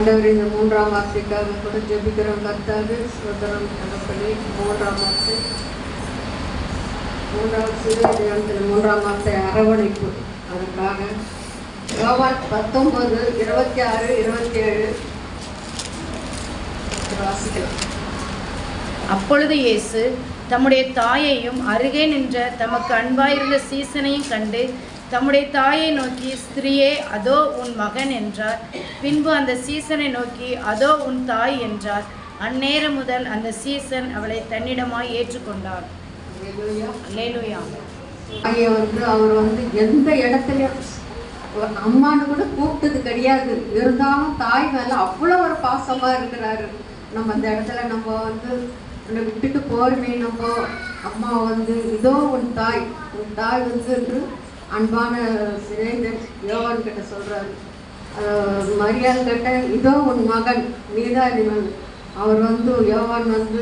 ஆண்டவர் இந்த மூன்றாம் வார்த்தைக்காக கூட ஜெபிக்கிறோம். கர்த்தாவே சோதரம் தகப்பனே மூன்றாம் வார்த்தை. மூன்றாம் சிறு தியானத்தில் மூன்றாம் வார்த்தை அரவணைப்பு. அதற்காக யோவான் பத்தொன்பது இருபத்தி ஆறு இருபத்தி ஏழு. வாசிக்கலாம். அப்பொழுது இயேசு தம்முடைய தாயையும் அருகே நின்ற தமக்கு அன்பாயிருந்த சீசனையும் கண்டு தம்முடைய தாயை நோக்கி ஸ்திரியே அதோ உன் மகன் என்றார். பின்பு அந்த சீசனை நோக்கி அதோ உன் தாய் என்றார். அந்நேரம் முதல் அந்த சீசன் அவளை தன்னிடமாய் ஏற்றுக்கொண்டார். வந்து அவர் வந்து எந்த இடத்துலையும் அம்மானு அம்மான்னு கூட கூப்பிட்டது கிடையாது. இருந்தாலும் தாய் மேல அவ்வளோ ஒரு பாசமா இருக்கிறாரு. நம்ம அந்த இடத்துல நம்ம வந்து உன்னை விட்டுட்டு போருமே நம்ம. அம்மா வந்து இதோ உன் தாய். உன் தாய் வந்து என்று அன்பான சிநேகன் யோகன் கிட்ட சொல்கிறாரு மரியாதை கிட்ட இதோ உன் மகன் நீதாதிமன் அவர் வந்து யோவான் வந்து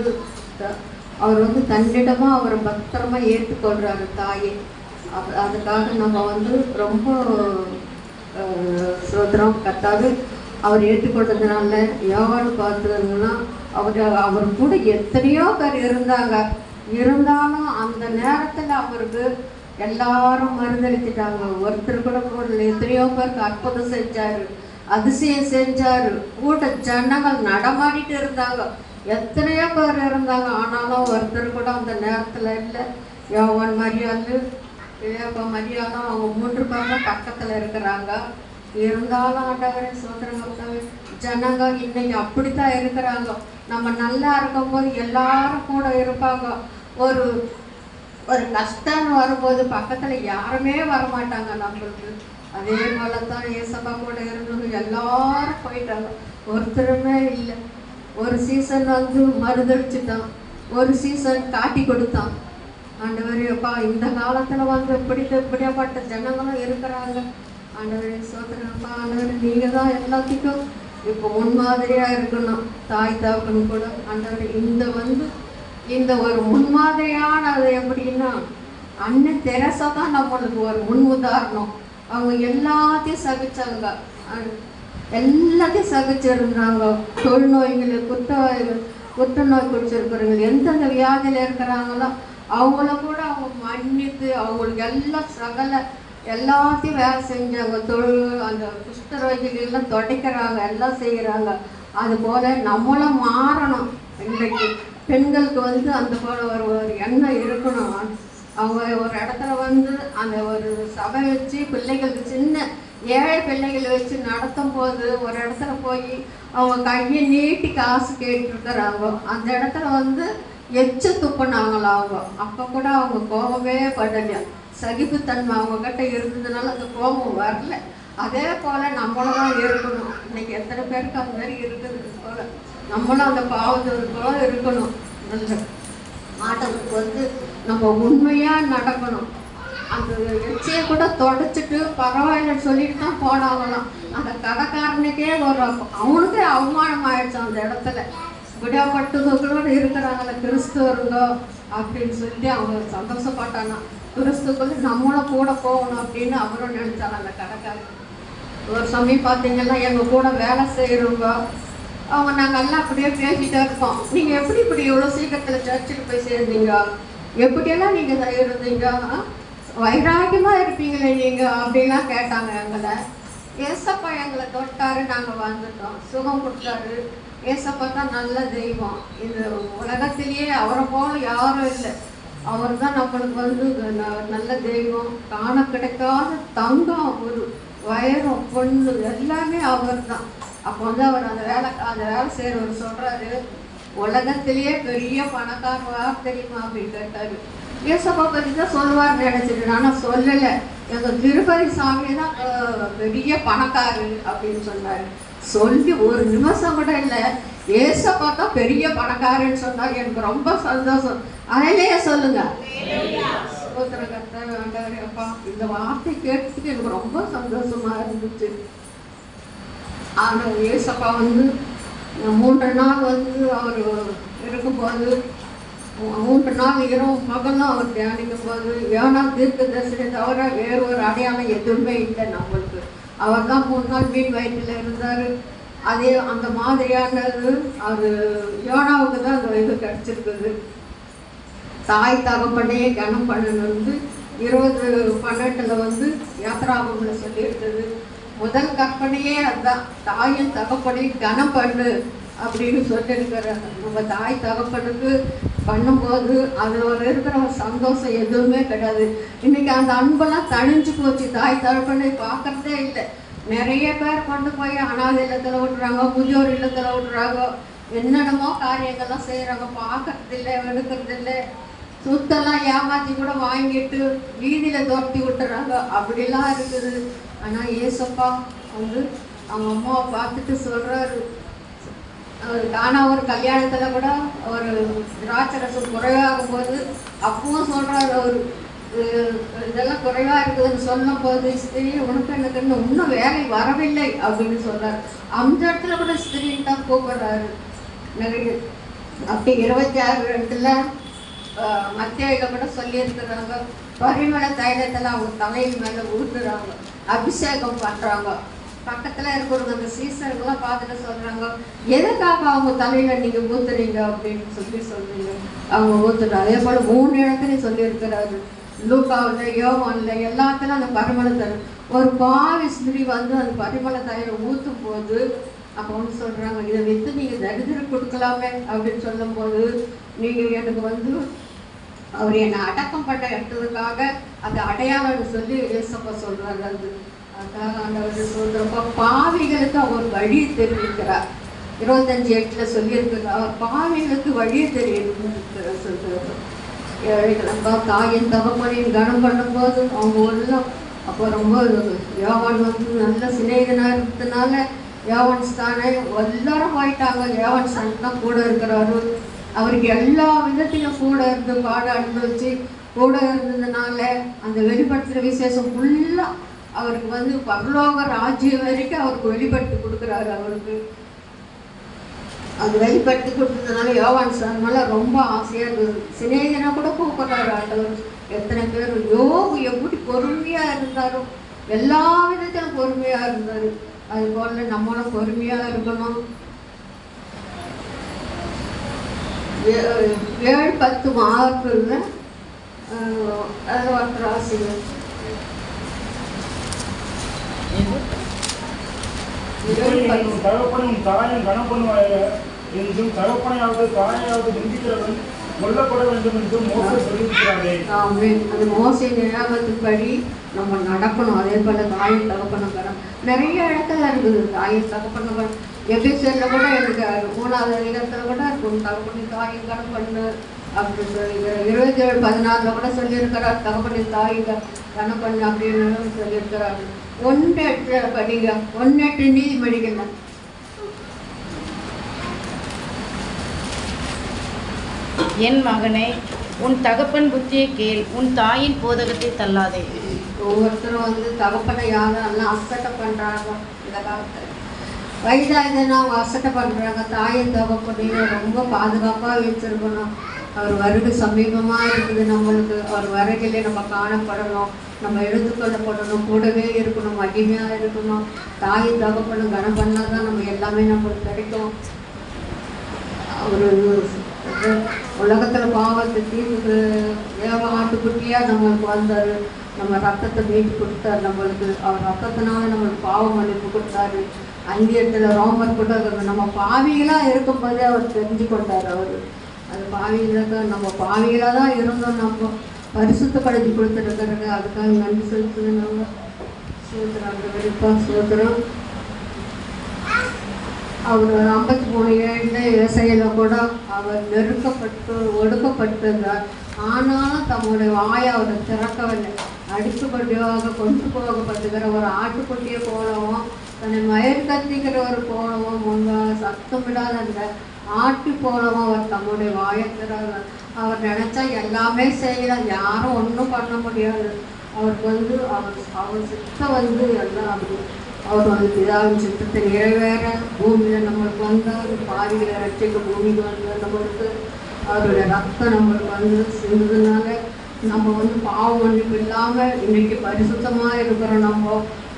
த- அவர் வந்து தன்னிடமாக அவரை பத்திரமா ஏற்றுக்கொள்கிறாரு தாயை. அதுக்காக நம்ம வந்து ரொம்ப அஹ், கத்தாது. அவர் ஏற்றுக்கொண்டதுனால யோகான்னு பார்த்ததுன்னா அவர் அவர் கூட எத்தனையோ பேர் இருந்தாங்க. இருந்தாலும் அந்த நேரத்தில் அவருக்கு எல்லாரும் மருந்தளித்துட்டாங்க ஒருத்தர் கூட போடல. எத்தனையோ பேருக்கு அற்புதம் செஞ்சாரு. அதிசயம் செஞ்சாரு. கூட்ட ஜனங்கள் நடமாடிட்டு இருந்தாங்க. எத்தனையோ பேர் இருந்தாங்க. ஆனாலும் ஒருத்தர் கூட அந்த நேரத்தில் இல்லை. யோவான் மரியாதை இப்போ மரியாதை அவங்க மூன்று பேரும் பக்கத்தில் இருக்கிறாங்க. இருந்தாலும் ஆண்டவரே சோதரங்க ஜனங்க இன்னைக்கு அப்படித்தான் இருக்கிறாங்க. நம்ம நல்லா இருக்கும்போது எல்லாரும் கூட இருப்பாங்க. ஒரு ஒரு கஷ்டம்னு வரும்போது பக்கத்தில் யாருமே வரமாட்டாங்க நம்மளுக்கு. அதே போல தான் ஏசப்பா கூட இருந்தவங்க எல்லாரும் போயிட்டாங்க. ஒருத்தருமே இல்லை. ஒரு சீசன் வந்து மருந்தடிச்சுட்டான் ஒரு சீசன் காட்டி கொடுத்தான். ஆண்டவர் அப்பா இந்த காலத்தில் வந்து இப்படி இப்படியாப்பட்ட ஜனங்களும் இருக்கிறாங்க. ஆண்டவர் சோதனப்பா ஆண்டவர் நீங்கள் தான் எல்லாத்துக்கும் இப்போ முன்மாதிரியா இருக்கணும். தாய் தாக்கணும் கூட. ஆண்டவர் இந்த வந்து இந்த ஒரு முன்மாதிரியானது எப்படின்னா அண்ணன் தெரசா தான் நம்மளுக்கு ஒரு முன் உதாரணம். அவங்க எல்லாத்தையும் சகிச்சாங்க. எல்லாத்தையும் சகிச்சிருந்தாங்க. தொழுநோய்கள் குற்ற புற்றுநோய் குடிச்சிருக்கிறவங்க எந்தெந்த வியாதியில் இருக்கிறாங்களோ அவங்கள கூட அவங்க மன்னித்து அவங்களுக்கு எல்லாம் சகல எல்லாத்தையும் வேலை செஞ்சாங்க. தொழில் அந்த குஷ்டரோகிகள் எல்லாம் துடைக்கிறாங்க எல்லாம் செய்கிறாங்க. அது போல நம்மளும் மாறணும் இன்றைக்கு. பெண்களுக்கு வந்து அந்த போல ஒரு ஒரு எண்ணம் இருக்கணும். அவங்க ஒரு இடத்துல வந்து அந்த ஒரு சபை வச்சு பிள்ளைகளுக்கு சின்ன ஏழை பிள்ளைகளை வச்சு நடத்தும் போது ஒரு இடத்துல போய் அவங்க கையை நீட்டி காசு கேட்டுருக்குறாங்க. அந்த இடத்துல வந்து எச்சு துப்புனாங்களா அவங்க அப்போ கூட அவங்க கோபமே படலையா சகிப்புத்தன்மை அவங்க கிட்ட இருந்ததுனால அந்த கோபம் வரல. அதே போல நம்மளும் தான் இருக்கணும். இன்னைக்கு எத்தனை பேருக்கு அந்த மாதிரி இருக்குது போல. நம்மளும் அந்த பாவத்து இருக்கணும். நல்ல வந்து நம்ம உண்மையாக நடக்கணும். அந்த எச்சியை கூட தொடச்சிட்டு பரவாயில்லன்னு சொல்லிட்டு தான் போனாங்களாம். அந்த கடைக்காரனுக்கே ஒரு அவனுக்கு அவனுக்கே அவமானம் ஆயிடுச்சு அந்த இடத்துல. விடப்பட்டதுகளோடு இருக்கிறாங்கள கிறிஸ்துவருங்கோ அப்படின்னு சொல்லி அவங்க சந்தோஷப்பட்டானா. கிறிஸ்துக்குள்ள நம்மளும் கூட போகணும் அப்படின்னு அவரும் நினைச்சாங்க அந்த கடைக்காரன் ஒரு சமயம் பார்த்தீங்கன்னா எங்கள் கூட வேலை செய்கிறவங்க அவங்க நாங்கள் எல்லாம் அப்படியே பேசிட்டே இருப்போம் நீங்கள் எப்படி இப்படி இவ்வளோ சீக்கிரத்தில் சர்ச்சுக்கு போய் சேர்ந்தீங்க? எப்படியெல்லாம் நீங்கள் இருந்தீங்க வைராக்கியமாக இருப்பீங்களே நீங்கள் அப்படிலாம் கேட்டாங்க எங்களை. ஏசப்பா எங்களை தொட்டாரு நாங்கள் வந்துட்டோம் சுகம் கொடுத்தாரு. ஏசப்பா தான் நல்ல தெய்வம். இந்த உலகத்திலேயே அவரை போல யாரும் இல்லை. அவர் தான் நம்மளுக்கு வந்து ந- நல்ல தெய்வம். காண கிடைக்காத தங்கம் ஒரு வயரம் பொண்ணு எல்லாமே அவர் தான். அப்போ வந்து அவர் அந்த வேலை அந்த வேலை செய்கிறவர் சொல்கிறாரு உலகத்திலேயே பெரிய பணக்காரர் தெரியுமா? அப்படின்னு கேட்டாரு. ஏசப்பா பற்றி தான் சொல்லுவார்னு நினச்சிட்டு ஆனால் சொல்லலை. எங்கள் திருப்பதி சாமி தான் பெரிய பணக்காரர் அப்படின்னு சொன்னார். சொல்லி ஒரு நிமிஷம் கூட இல்லை. ஏசப்பா தான் பெரிய பணக்காரன்னு சொன்னார். எனக்கு ரொம்ப சந்தோஷம். அதிலேயே சொல்லுங்க. ஸ்தோத்திர கத்த ஆண்டவரே, அப்பா இந்த வார்த்தை கேட்டதுக்கு எனக்கு ரொம்ப சந்தோஷமா இருந்துச்சு. ஆனால் ஏசப்பா வந்து மூன்று நாள் வந்து அவர் இருக்கும்போது மூன்று நாள் இரவு மகனும் அவர் தியானிக்கும் போது ஏன்னா தீர்க்க தரிசனை தவிர வேறு ஒரு அடையாளம் எதுவுமே இல்லை நம்மளுக்கு. அவர் தான் மூணு நாள் மீன் வயிற்றில் இருந்தார். அதே அந்த மாதிரியானது அது யோனாவுக்கு தான் அந்த இது கிடச்சிருக்குது. தாய் தகப்பனையே கனம் பண்ணணும் வந்து இருபது பன்னெண்டில் வந்து யாத்ராபம்ல சொல்லியிருந்தது. முதல் கற்பனையே அதுதான் தாயின் தகப்பனையும் கனம் பண்ணு அப்படின்னு சொல்லியிருக்கிறாங்க நம்ம தாய் தகப்பனுக்கு பண்ணும்போது அதில் இருக்கிற ஒரு சந்தோஷம் எதுவுமே கிடையாது. இன்னைக்கு அந்த அன்பெல்லாம் தணிஞ்சு போச்சு. தாய் தகப்பனை பார்க்கறதே இல்லை. நிறைய பேர் கொண்டு போய் அனாதை இல்லத்தில் விட்டுறாங்க முதியோர் இல்லத்தில் விட்டுறாங்க. என்னென்னமோ காரியங்கள்லாம் செய்கிறாங்க பார்க்கறது இல்லை எடுக்கிறது இல்லை சொத்தெல்லாம் ஏமாத்தி கூட வாங்கிட்டு வீதியில துரத்தி விட்டுறாங்க. அப்படிலாம் இருக்குது. ஆனால் ஏசப்பா வந்து அவங்க அம்மாவை பார்த்துட்டு சொல்றாரு. அவர் ஆனால் ஒரு கல்யாணத்தில் கூட ஒரு திராட்சரசம் குறைவாகும் போது அப்பவும் சொல்கிறாரு அவர். இதெல்லாம் குறைவாக இருக்குதுன்னு சொல்லும் போது ஸ்திரீ உனக்கு எனக்கு இன்னும் இன்னும் வேலை வரவில்லை அப்படின்னு சொல்கிறார் அந்த இடத்துல கூட ஸ்திரீன்னு தான் கூப்பிடுறாரு. நிறைய அப்படி இருபத்தி ஆறு ரெண்டுல மத்தியில கூட சொல்லியிருக்கிறாங்க. பரிமள தைலத்தில் அவங்க தலையின் மேலே ஊற்றுறாங்க அபிஷேகம் பண்ணுறாங்க பக்கத்தில் இருக்கிறவங்க அந்த சீசர்கள்லாம் பார்த்துட்டு சொல்கிறாங்க எதுக்காக அவங்க தலையில் நீங்கள் ஊத்துறீங்க? அப்படின்னு சொல்லி சொல்றீங்க. அவங்க ஊத்துறாங்க. அதே போல் மூணு இடத்துலையும் சொல்லியிருக்கிறாரு. லூக்காவில் யோவான்ல எல்லாத்துலையும் அந்த பரிமள தைலம் ஒரு பாவி ஸ்திரி வந்து அந்த பரிமள தைலம் ஊற்றும் போது அப்போ வந்து சொல்கிறாங்க இதை விற்று நீங்கள் தரித்திரம் கொடுக்கலாமே? அப்படின்னு சொல்லும்போது நீங்கள் எனக்கு வந்து அவர் என்னை அடக்கம் பண்ண எடுத்ததுக்காக அந்த அடையாளம் சொல்லி இயேசப்ப சொல்றாரு அது அதுக்காக ஆண்டவர் சொல்றப்ப பாவிகளுக்கு அவர் வழி தெரிவிக்கிறார். இருபத்தஞ்சு எட்டில் சொல்லியிருக்கிறார் அவர் பாவிகளுக்கு வழி தெரிவிக்கிறார் சொல்றாரு. ஏழைகளப்பா தாயின் தகப்பனையும் கனம் பண்ணும்போது அவங்க எல்லாம் அப்போ ரொம்ப யோவான் வந்து நல்ல சிநேகனாக இருந்ததுனால யோவான் ஸ்தானே எல்லாரும் போயிட்டாங்க யோவான் சன் தான் கூட இருக்கிறாரு. அவருக்கு எல்லா விதத்திலும் கூட இருந்து பாட அனுபவிச்சு கூட இருந்ததுனால அந்த வெளிப்படுத்துகிற விசேஷம் ஃபுல்லாக அவருக்கு வந்து பரலோக ராஜ்யம் வரைக்கும் அவருக்கு வெளிப்படுத்தி கொடுக்குறாரு அவருக்கு. அது வெளிப்படுத்தி கொடுத்ததுனால யோவான் சார் மேல ரொம்ப ஆசையாக இருந்தது. சிநேகனை கூட கூப்பிட்றாரு ஆண்டவர். எத்தனை பேர் யோகு எப்படி பொறுமையாக இருந்தாரோ. எல்லா விதத்திலும் பொறுமையாக இருந்தார். அது போல நம்மளும் பொறுமையாக இருக்கணும். ஏழு பத்து மார்க்குல அதில் ஒருத்தர் ஆசிரியர் தகப்பனும் தாயும் பண்ணுவாய என்றும் தகப்பனையாவது தாயாவது நிந்திக்கிறவன் கொல்லப்பட வேண்டும் என்றும் மோச சொல்லியிருக்கிறாரே. மோசை நம்ம நடக்கணும். அதே போல தாயின் தகப்பன கரம் நிறைய இடத்துல இருக்குது. தாயின் தகப்பன கரம் எபிசோட்ல கூட எனக்கு மூணாவது இடத்துல கூட இருக்கும் தகப்பனி தாயின் கரம் பண்ணு அப்படின்னு சொல்லி இருபத்தி ஏழு பதினாறுல கூட சொல்லியிருக்கிறார். தகப்பனி தாயின் க- பண்ணு அப்படின்னு சொல்லியிருக்கிறார். ஒன்று எட்டு படிங்க ஒன்று எட்டு என் மகனே உன் தகப்பன் புத்தியை கேள் உன் தாயின் போதகத்தை தள்ளாதே. ஒவ்வொருத்தரும் வந்து தகப்பனை யாரும் எல்லாம் அசட்டை பண்ணுறாங்க இந்த காலத்தில் வயதாகுதுன்னா அவங்க அசட்டை பண்ணுறாங்க தாயின் தகப்பனையும் ரொம்ப பாதுகாப்பாக வச்சுருக்கணும். அவர் வருகை சமீபமாக இருக்குது நம்மளுக்கு. அவர் வருகையிலே நம்ம காணப்படணும். நம்ம எடுத்துக்கொள்ளப்படணும். கூடவே இருக்கணும். மகிமையாக இருக்கணும். தாயின் தகப்பனும் கனம் பண்ணால் தான் நம்ம எல்லாமே நம்மளுக்கு கிடைக்கும். அவர் ஒரு உலகத்தில் பாவத்தை தீர்த்து ஏக ஆட்டுக்குட்டியாக நம்மளுக்கு வந்தார். நம்ம ரத்தத்தை மீட்டு கொடுத்தாரு நம்மளுக்கு. அவர் ரத்தத்தினால நம்மளுக்கு பாவ மன்னிப்பு கொடுத்தாரு. அந்தியத்தில் ரோமர் கூட நம்ம பாவிகளா இருக்கும்போதே அவர் தெரிஞ்சு கொண்டார் அவர். அது பாவிகளுக்கு நம்ம பாவிகளாக தான் இருந்தோம் நம்ம. பரிசுத்தப்படுத்தி கொடுத்துருக்கிறது அதுக்காக நன்றி செலுத்துது நம்ம. சோத்திரம் அந்த வெளிப்பா சோத்திரம். அவர் ஐம்பத்தி மூணு ஏழு இசையில் கூட அவர் நெருக்கப்பட்டு ஒடுக்கப்பட்டிருந்தார். ஆனாலும் தம்முடைய வாயை அவர் திறக்கவில்லை. அடிக்கப்படியாக கொண்டு போகப்பட்டுகிற ஒரு ஆட்டுக்குட்டியை போலவும் தன்னை மயர் கத்திக்கிறவர் போலவும் முன்பாக சத்தம் விடாத அந்த ஆட்டு போலவும் அவர் தம்முடைய வாயை திறந்தார். அவர் நினச்சா எல்லாமே செய்யலாம் யாரும் ஒன்றும் பண்ண முடியாது. அவருக்கு வந்து அவர் அவர் சித்த வந்து எல்லாம் அப்படி அவர் வந்து பிதாவின் சித்தத்தை நிறைவேற பூமியில் நம்மளுக்கு வந்தார் பாவிகளை ரட்சிக்க பூமிக்கு வந்து நம்மளுக்கு அவருடைய ரத்தம் நம்மளுக்கு வந்து சிந்ததுனால நம்ம வந்து பாவம் மன்னிப்பு இல்லாமல் இன்னைக்கு பரிசுத்தமாக இருக்கிறோம் நம்ம.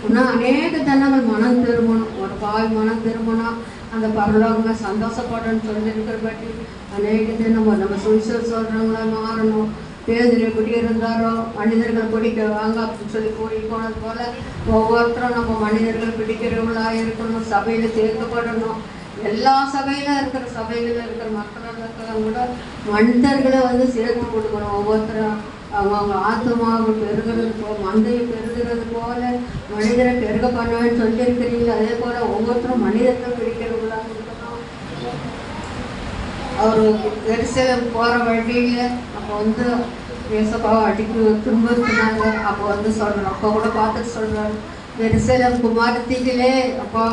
இன்னும் அநேக ஜனங்கள் மனம் திரும்பணும். ஒரு பாவி மனம் திரும்பணும் அந்த பரலோகங்க சந்தோஷப்படணும்னு சொல்லியிருக்கிறபடி அநேக தினம் நம்ம சுவிசேஷம் சொல்கிறவங்கள மாறணும். பேதில் எப்படி இருந்தாரோ மனிதர்கள் பிடிக்க வாங்க அப்படின்னு சொல்லி கூடி போனது போல ஒவ்வொருத்தரும் நம்ம மனிதர்கள் பிடிக்கிறவங்களா இருக்கணும் சபையில் சேர்க்கப்படணும். எல்லா சபையில இருக்கிற சபையில இருக்கிற மக்களும் கூட மனிதர்களை வந்து சேர்த்து கொடுக்கணும். ஒவ்வொருத்தரும் அவங்க அவங்க ஆத்மாவை பெருகிறது போ மந்தையை பெருகிறது போல மனிதரை பெருக பண்ணுவேன்னு சொல்லியிருக்கிறீங்க அதே போல ஒவ்வொருத்தரும் மனிதர்கள் பிடிக்கிறவங்களா இருக்கணும். அவர் எரிசலம் போகிற வழியில் அப்போ வந்து ஏசப்பாவை அடிக்கு துன்புறுத்தினாங்க அப்போ வந்து சொல்கிறோம் அப்போ கூட பார்த்துட்டு சொல்கிறாரு வெரிசலம் குமாரத்திகளே அப்பா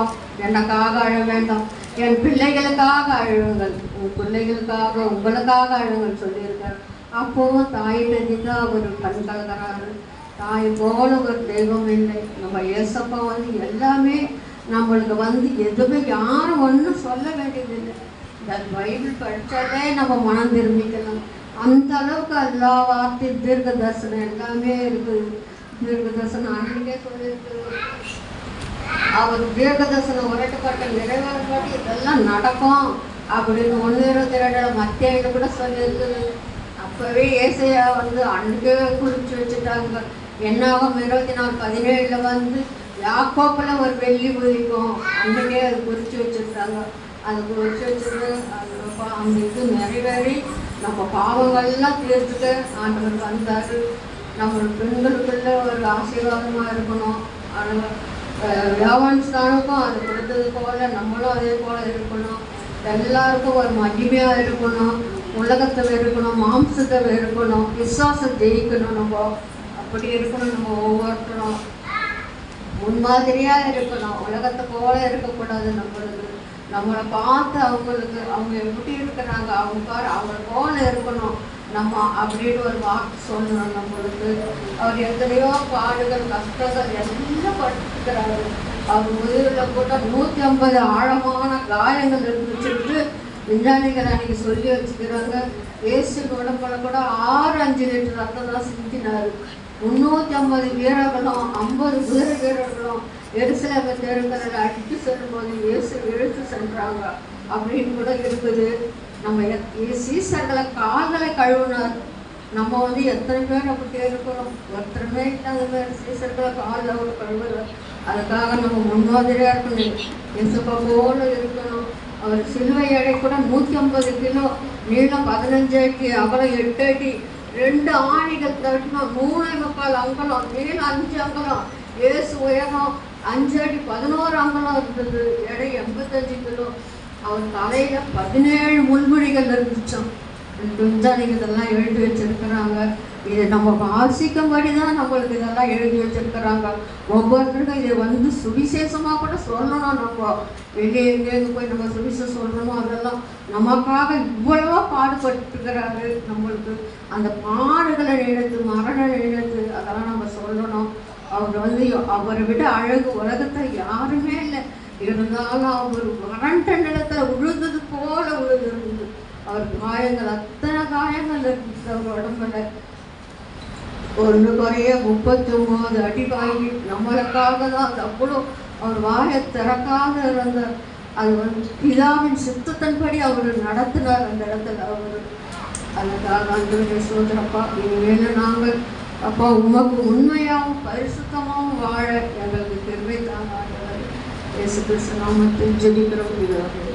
எனக்காக அழ வேண்டாம். என் பிள்ளைகளுக்காக அழுங்கள் உன் பிள்ளைகளுக்காக உங்களுக்காக அழுங்கள் சொல்லியிருக்கார். அப்போவும் தாய் தான் அவர் கண் கலகிறாரு தாய் போல ஒரு தெய்வம் இல்லை. நம்ம ஏசப்பா வந்து எல்லாமே நம்மளுக்கு வந்து எதுவுமே யாரும் ஒன்றும் சொல்ல வேண்டியதில்லை. இந்த பைபிள் படித்தாலே நம்ம மனம் திரும்பிக்கலாம். அந்த அளவுக்கு எல்லா வார்த்தை தீர்க்க தரிசனம் எல்லாமே இருக்குது தீர்க்க தரிசனம் அன்றைக்கே சொல்லியிருக்கு அவர் தீர்க்க தரிசனம் உரைக்கப்பட்ட நிறைவேறப்பட்டு இதெல்லாம் நடக்கும் அப்படின்னு ஒன்று இருபத்தி ரெண்டு மத்தியில கூட சொல்லியிருக்குது அப்போவே ஏசையா வந்து அன்றைக்கே குறித்து வச்சுட்டாங்க. என்னாகும் இருபத்தி நாலு பதினேழில் வந்து யாக்கோப்பில் ஒரு வெள்ளி உதிக்கும் அன்றைக்கே அது குறித்து வச்சுருக்காங்க. அது குறித்து வச்சுருந்து அது ரொம்ப அந்த இது நிறைவேறி நம்ம பாவங்கள்லாம் தீர்த்துட்டு ஆண்டவர் வந்தார். நம்ம பெண்களுக்குள்ள ஒரு ஆசீர்வாதமாக இருக்கணும். ஆனால் வியாபாரஸ்தானுக்கும் அது கொடுத்தது போல நம்மளும் அதே போல இருக்கணும். எல்லாருக்கும் ஒரு மகிமையாக இருக்கணும். உலகத்தை இருக்கணும் மாம்சத்தை இருக்கணும் விசுவாசம் ஜெயிக்கணும் நம்ம. அப்படி இருக்கணும் நம்ம ஒவ்வொருத்தரும். முன்மாதிரியாக இருக்கணும். உலகத்தை போல இருக்கக்கூடாது நம்மளுக்கு. நம்மளை பார்த்து அவங்களுக்கு அவங்க எப்படி இருக்கிறாங்க அவங்க பாரு அவங்க போல இருக்கணும். நம்ம அப்படின்னு ஒரு வார்த்தை சொல்லணும் நம்மளுக்கு. அவர் எத்தனையோ பாடுகள் கஷ்டங்கள் எல்லாம் பட்டுக்கிறாரு அவர் முதுகில் கூட நூற்றி ஐம்பது ஆழமான காயங்கள் இருந்துச்சுட்டு விஞ்ஞானிகள் அன்னைக்கு சொல்லி வச்சுக்கிறாங்க. ஏசு உடம்புல கூட ஆறு அஞ்சு லிட்டர் ரத்தம் தான் சிந்தினார். முந்நூற்றி ஐம்பது வீரர்களும் ஐம்பது வீர வீரர்களும் எருசலேம தேர்தலில் அடித்து செல்லும்போது இயேசு இழுத்து சென்றாங்க. அப்படின்னு கூட இருக்குது. நம்ம எத்- சீசர்களை கால்களை கழுவுனார். நம்ம வந்து எத்தனை பேர் அப்படி இருக்கிறோம் ஒருத்தருமே இல்லாத மாதிரி. சீசர்களை காலில் ஒரு கழுவுறார் அதுக்காக நம்ம முன்மாதிரியாக இருக்கணும். இயேசுப்பா போல இருக்கணும். அவர் சிலுவை எடை கூட நூற்றி ஐம்பது கிலோ நீளம் பதினஞ்சு அடி அகலம் எட்டு அடி ரெண்டு ஆணிகள் தட்டணும் மூணு முக்கால் அங்கலம் நீளம் அஞ்சு அங்கலம். ஏசு உயரம் அஞ்சு அடி பதினோரு அங்கலம் இருந்தது எடை எண்பத்தஞ்சு கிலோ. அவர் தலையில பதினேழு முள்மொழிகள் இருந்துச்சாம் விஞ்ஞானிகள் இதெல்லாம் எழுதி வச்சிருக்கிறாங்க. இதை நம்ம வாசிக்கும்படி தான் நம்மளுக்கு இதெல்லாம் எழுதி வச்சிருக்கிறாங்க. ஒவ்வொருத்தருக்கும் இதை வந்து சுவிசேஷமாக கூட சொல்லணும் நம்ம. வெளியே எங்கேயும் போய் நம்ம சுவிசேஷம் சொல்லணும் அதெல்லாம் நமக்காக இவ்வளவோ பாடுபட்டுருக்கிறாரு நம்மளுக்கு. அந்த பாடுகளை எழுத்து மரண எழுத்து அதெல்லாம் நம்ம சொல்லணும். அவர் வந்து அவரை விட அழகு உலகத்தில் யாருமே இல்லை. இருந்தாலும் அவர் வறண்ட நிலத்துல உழுந்தது போல உழுது அவர் காயங்கள் அத்தனை காயங்கள் இருந்துச்சு அவர் உடம்புல. ஒன்று குறைய முப்பத்தி ஒன்பது அடி வாங்கி நம்மளுக்காக தான் அது அவ்வளோ அவர் வாயை திறக்காத இருந்த அது வந்து பிதாவின் சித்தத்தின்படி அவர் நடத்தினார் அந்த இடத்துல அவர். அதுக்காக அந்த சோதரப்பா இனிமேல் நாங்கள் அப்பா உமக்கு உண்மையாகவும் பரிசுத்தமாகவும் வாழ எங்களுக்கு பெருமை தாங்க ஆண்டவரே. இயேசு கிறிஸ்து நாமத்தில் ஜெபிக்கிறோம் பிதாவே